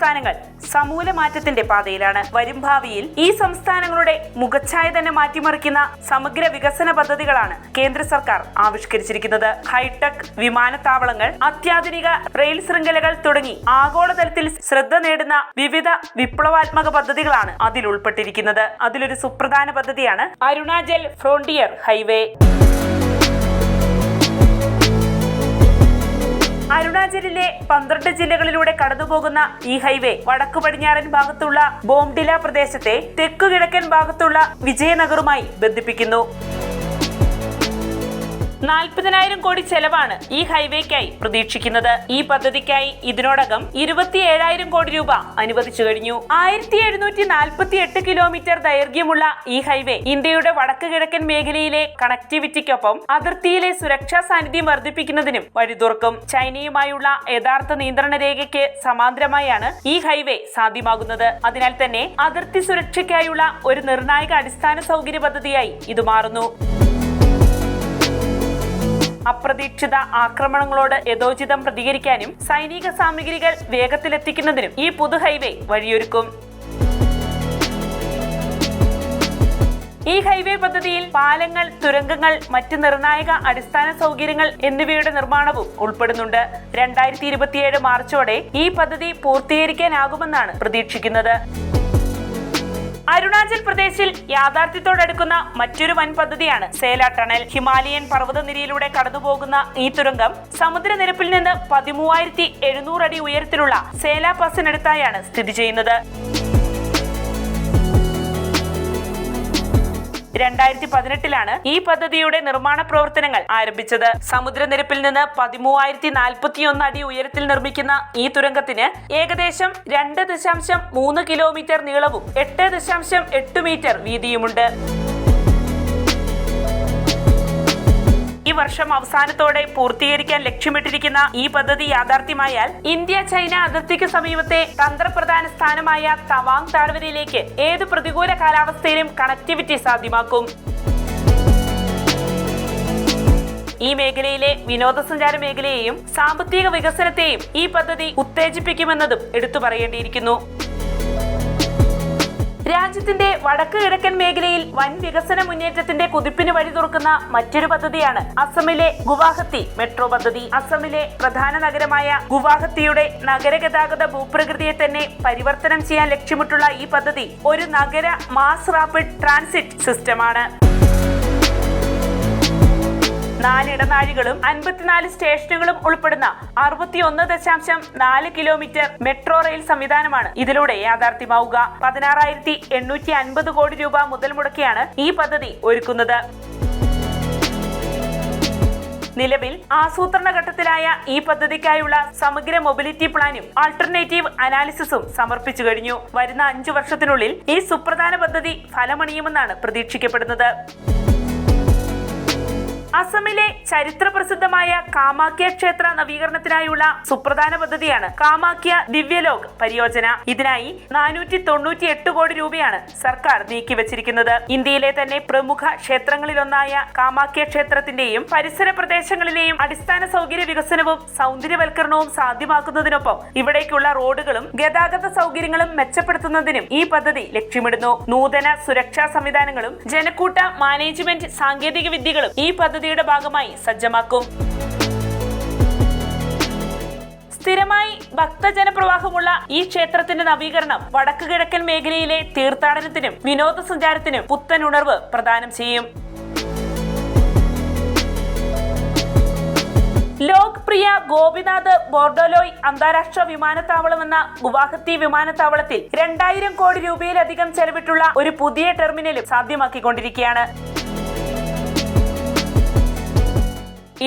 സംസ്ഥാനങ്ങൾ സമൂല മാറ്റത്തിന്റെ പാതയിലാണ്. വരും ഭാവിയിൽ ഈ സംസ്ഥാനങ്ങളുടെ മുഖച്ഛായ തന്നെ മാറ്റിമറിക്കുന്ന സമഗ്ര വികസന പദ്ധതികളാണ് കേന്ദ്ര സർക്കാർ ആവിഷ്കരിച്ചിരിക്കുന്നത്. ഹൈടെക് വിമാനത്താവളങ്ങൾ അത്യാധുനിക റെയിൽ ശൃംഖലകൾ തുടങ്ങി ആഗോളതലത്തിൽ ശ്രദ്ധ നേടുന്ന വിവിധ വിപ്ലവാത്മക പദ്ധതികളാണ് അതിൽ ഉൾപ്പെട്ടിരിക്കുന്നത് അതിലൊരു സുപ്രധാന പദ്ധതിയാണ് അരുണാചൽ ഫ്രോണ്ടിയർ ഹൈവേ. അരുണാചലിലെ പന്ത്രണ്ട് ജില്ലകളിലൂടെ കടന്നുപോകുന്ന ഈ ഹൈവേ വടക്കു പടിഞ്ഞാറൻ ഭാഗത്തുള്ള ബോംഡില പ്രദേശത്തെ തെക്കു കിഴക്കൻ ഭാഗത്തുള്ള വിജയനഗറുമായി ബന്ധിപ്പിക്കുന്നു. നാൽപ്പതിനായിരം കോടി ചെലവാണ് ഈ ഹൈവേക്കായി പ്രതീക്ഷിക്കുന്നത്. ഈ പദ്ധതിക്കായി ഇതിനോടകം ഇരുപത്തിയേഴായിരം കോടി രൂപ അനുവദിച്ചു കഴിഞ്ഞു. ആയിരത്തി എഴുന്നൂറ്റി നാൽപ്പത്തി എട്ട് കിലോമീറ്റർ ദൈർഘ്യമുള്ള ഈ ഹൈവേ ഇന്ത്യയുടെ വടക്ക് കിഴക്കൻ മേഖലയിലെ കണക്ടിവിറ്റിക്കൊപ്പം അതിർത്തിയിലെ സുരക്ഷാ സാന്നിധ്യം വർദ്ധിപ്പിക്കുന്നതിനും വഴിതുറക്കും. ചൈനയുമായുള്ള യഥാർത്ഥ നിയന്ത്രണ രേഖയ്ക്ക് സമാന്തരമായാണ് ഈ ഹൈവേ സാധ്യമാകുന്നത്. അതിനാൽ തന്നെ അതിർത്തി സുരക്ഷയ്ക്കായുള്ള ഒരു നിർണായക അടിസ്ഥാന സൗകര്യ പദ്ധതിയായി ഇത് മാറുന്നു. അപ്രതീക്ഷിത ആക്രമണങ്ങളോട് യഥോചിതം പ്രതികരിക്കാനും സൈനിക സാമഗ്രികൾ വേഗത്തിലെത്തിക്കുന്നതിനും ഈ പുതു ഹൈവേ വഴിയൊരുക്കും. ഈ ഹൈവേ പദ്ധതിയിൽ പാലങ്ങൾ തുരങ്കങ്ങൾ മറ്റ് നിർണായക അടിസ്ഥാന സൗകര്യങ്ങൾ എന്നിവയുടെ നിർമ്മാണവും ഉൾപ്പെടുന്നുണ്ട്. രണ്ടായിരത്തി ഇരുപത്തിയേഴ് മാർച്ചോടെ ഈ പദ്ധതി പൂർത്തീകരിക്കാനാകുമെന്നാണ് പ്രതീക്ഷിക്കുന്നത്. അരുണാചൽ പ്രദേശിൽ യാഥാർത്ഥ്യത്തോടടുക്കുന്ന മറ്റൊരു വൻ പദ്ധതിയാണ് സേല ടണൽ. ഹിമാലയൻ പർവതനിരയിലൂടെ കടന്നുപോകുന്ന ഈ തുരങ്കം സമുദ്രനിരപ്പിൽ നിന്ന് പതിമൂവായിരത്തി എഴുന്നൂറ് അടി ഉയരത്തിലുള്ള സേല പാസിനടുത്തായാണ് സ്ഥിതി ചെയ്യുന്നത്. രണ്ടായിരത്തി പതിനെട്ടിലാണ് ഈ പദ്ധതിയുടെ നിർമ്മാണ പ്രവർത്തനങ്ങൾ ആരംഭിച്ചത്. സമുദ്രനിരപ്പിൽ നിന്ന് പതിമൂവായിരത്തി നാൽപ്പത്തിയൊന്ന് അടി ഉയരത്തിൽ നിർമ്മിക്കുന്ന ഈ തുരങ്കത്തിന് ഏകദേശം രണ്ട് ദശാംശം മൂന്ന് കിലോമീറ്റർ നീളവും എട്ട് ദശാംശം എട്ട് മീറ്റർ വീതിയുമുണ്ട്. ഈ വർഷം അവസാനത്തോടെ പൂർത്തീകരിക്കാൻ ലക്ഷ്യമിട്ടിരിക്കുന്ന ഈ പദ്ധതി യാഥാർത്ഥ്യമായാൽ ഇന്ത്യ ചൈന അതിർത്തിക്ക് സമീപത്തെ തന്ത്രപ്രധാന സ്ഥാനമായ തവാങ് താഴ്വരയിലേക്ക് ഏത് പ്രതികൂല കാലാവസ്ഥയിലും കണക്ടിവിറ്റി സാധ്യമാക്കും. ഈ മേഖലയിലെ വിനോദസഞ്ചാര മേഖലയെയും സാമ്പത്തിക വികസനത്തെയും ഈ പദ്ധതി ഉത്തേജിപ്പിക്കുമെന്നതും എടുത്തു പറയേണ്ടിയിരിക്കുന്നു. രാജ്യത്തിന്റെ വടക്ക് കിഴക്കൻ മേഖലയിൽ വൻ വികസന മുന്നേറ്റത്തിന്റെ കുതിപ്പിന് വഴി തുറക്കുന്ന മറ്റൊരു പദ്ധതിയാണ് അസമിലെ ഗുവാഹത്തി മെട്രോ പദ്ധതി. അസമിലെ പ്രധാന നഗരമായ ഗുവാഹത്തിയുടെ നഗരഗതാഗത ഭൂപ്രകൃതിയെ തന്നെ പരിവർത്തനം ചെയ്യാൻ ലക്ഷ്യമിട്ടുള്ള ഈ പദ്ധതി ഒരു നഗര മാസ് റാപ്പിഡ് ട്രാൻസിറ്റ് സിസ്റ്റമാണ്. നാല് ഇടനാഴികളും അൻപത്തിനാല് സ്റ്റേഷനുകളും ഉൾപ്പെടുന്ന അറുപത്തിയൊന്ന് ദശാംശം നാല് കിലോമീറ്റർ മെട്രോ റെയിൽ സംവിധാനമാണ് ഇതിലൂടെ യാഥാർത്ഥ്യമാവുക. പതിനാറായിരത്തി എണ്ണൂറ്റി അൻപത് കോടി രൂപ മുതൽ മുടക്കിയാണ് ഈ പദ്ധതി ഒരുക്കുന്നത്. നിലവിൽ ആസൂത്രണ ഘട്ടത്തിലായ ഈ പദ്ധതിക്കായുള്ള സമഗ്ര മൊബിലിറ്റി പ്ലാനും ആൾട്ടർനേറ്റീവ് അനാലിസിസും സമർപ്പിച്ചു കഴിഞ്ഞു. വരുന്ന അഞ്ചു വർഷത്തിനുള്ളിൽ ഈ സുപ്രധാന പദ്ധതി ഫലമണിയുമെന്നാണ് പ്രതീക്ഷിക്കപ്പെടുന്നത്. അസമിലെ ചരിത്ര പ്രസിദ്ധമായ കാമാക്യ ക്ഷേത്ര നവീകരണത്തിനായുള്ള സുപ്രധാന പദ്ധതിയാണ് കാമാക്യ ദിവ്യലോക് പരിയോജന. ഇതിനായി നാനൂറ്റി തൊണ്ണൂറ്റി എട്ട് കോടി രൂപയാണ് സർക്കാർ നീക്കിവച്ചിരിക്കുന്നത്. ഇന്ത്യയിലെ തന്നെ പ്രമുഖ ക്ഷേത്രങ്ങളിലൊന്നായ കാമാക്യ ക്ഷേത്രത്തിന്റെയും പരിസര പ്രദേശങ്ങളിലെയും അടിസ്ഥാന സൗകര്യ വികസനവും സൗന്ദര്യവൽക്കരണവും സാധ്യമാക്കുന്നതിനൊപ്പം ഇവിടേക്കുള്ള റോഡുകളും ഗതാഗത സൗകര്യങ്ങളും മെച്ചപ്പെടുത്തുന്നതിനും ഈ പദ്ധതി ലക്ഷ്യമിടുന്നു. നൂതന സുരക്ഷാ സംവിധാനങ്ങളും ജനക്കൂട്ട മാനേജ്മെന്റ് സാങ്കേതിക വിദ്യകളും ഈ പദ്ധതിയുടെ ഭാഗമായി സജ്ജമാക്കും. സ്ഥിരമായി ഭക്തജനപ്രവാഹമുള്ള ഈ ക്ഷേത്രത്തിന്റെ നവീകരണം വടക്ക് കിഴക്കൻ മേഖലയിലെ തീർത്ഥാടനത്തിനും വിനോദസഞ്ചാരത്തിനും പുത്തൻ ഉണർവ് പ്രദാനം ചെയ്യും. ലോക്പ്രിയ ഗോപിനാഥ് ബോർഡോലോയ് അന്താരാഷ്ട്ര വിമാനത്താവളം എന്ന ഗുവാഹത്തി വിമാനത്താവളത്തിൽ രണ്ടായിരം കോടി രൂപയിലധികം ചെലവിട്ടുള്ള ഒരു പുതിയ ടെർമിനലും സാധ്യമാക്കിക്കൊണ്ടിരിക്കുകയാണ്.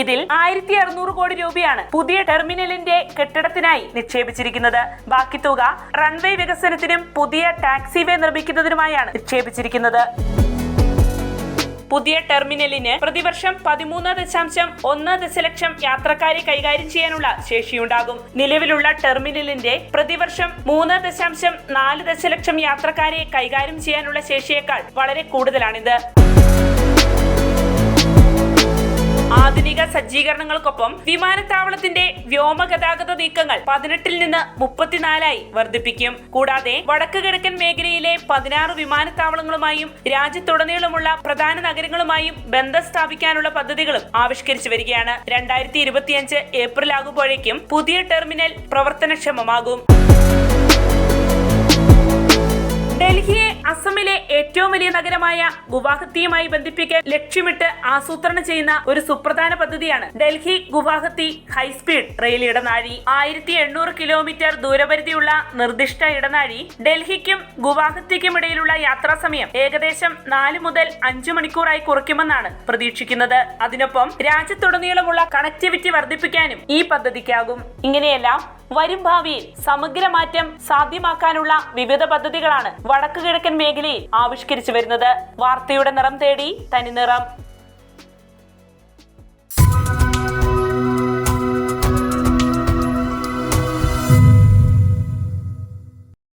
ഇതിൽ ആയിരത്തി അറുന്നൂറ് കോടി രൂപയാണ് പുതിയ ടെർമിനലിന്റെ കെട്ടിടത്തിനായി നിക്ഷേപിച്ചിരിക്കുന്നത്. ബാക്കി തുക റൺവേ വികസനത്തിനും പുതിയ ടാക്സിവേ നിർമ്മിക്കുന്നതിനുമായാണ് നിക്ഷേപിച്ചിരിക്കുന്നത്. പുതിയ ടെർമിനലിന് പ്രതിവർഷം പതിമൂന്ന് ദശാംശം ഒന്ന് ദശലക്ഷം യാത്രക്കാരെ കൈകാര്യം ചെയ്യാനുള്ള ശേഷിയുണ്ടാകും. നിലവിലുള്ള ടെർമിനലിന്റെ പ്രതിവർഷം മൂന്ന് ദശാംശം നാല് ദശലക്ഷം യാത്രക്കാരെ കൈകാര്യം ചെയ്യാനുള്ള ശേഷിയേക്കാൾ വളരെ കൂടുതലാണിത്. സജ്ജീകരണങ്ങൾക്കൊപ്പം വിമാനത്താവളത്തിന്റെ വ്യോമഗതാഗത നീക്കങ്ങൾ പതിനെട്ടിൽ നിന്ന് മുപ്പത്തിനാലായി വർദ്ധിപ്പിക്കും. കൂടാതെ വടക്ക് കിഴക്കൻ മേഖലയിലെ പതിനാറ് വിമാനത്താവളങ്ങളുമായും രാജ്യത്തുടനീളമുള്ള പ്രധാന നഗരങ്ങളുമായും ബന്ധം സ്ഥാപിക്കാനുള്ള പദ്ധതികളും ആവിഷ്കരിച്ചു വരികയാണ്. രണ്ടായിരത്തി ഇരുപത്തിയഞ്ച് ഏപ്രിൽ ആകുമ്പോഴേക്കും പുതിയ ടെർമിനൽ പ്രവർത്തനക്ഷമമാകും. അസമിലെ ഏറ്റവും വലിയ നഗരമായ ഗുവാഹത്തിയുമായി ബന്ധിപ്പിക്കാൻ ലക്ഷ്യമിട്ട് ആസൂത്രണം ചെയ്യുന്ന ഒരു സുപ്രധാന പദ്ധതിയാണ് ഡൽഹി ഗുവാഹത്തി ഹൈസ്പീഡ് റെയിൽ ഇടനാഴി. ആയിരത്തി എണ്ണൂറ് കിലോമീറ്റർ ദൂരപരിധിയുള്ള നിർദ്ദിഷ്ട ഇടനാഴി ഡൽഹിക്കും ഗുവാഹത്തിക്കും ഇടയിലുള്ള യാത്രാ സമയം ഏകദേശം നാല് മുതൽ അഞ്ചു മണിക്കൂറായി കുറയ്ക്കുമെന്നാണ് പ്രതീക്ഷിക്കുന്നത്. അതിനൊപ്പം രാജ്യത്തുടനീളമുള്ള കണക്ടിവിറ്റി വർദ്ധിപ്പിക്കാനും ഈ പദ്ധതിക്കാകും. ഇങ്ങനെയെല്ലാം വരും ഭാവിയിൽ സമഗ്ര മാറ്റം സാധ്യമാക്കാനുള്ള വിവിധ പദ്ധതികളാണ് വടക്കു കിഴക്കൻ മേഖലയിൽ ആവിഷ്കരിച്ചു വരുന്നത്. വാർത്തയുടെ നിറം തേടി തനി നിറം.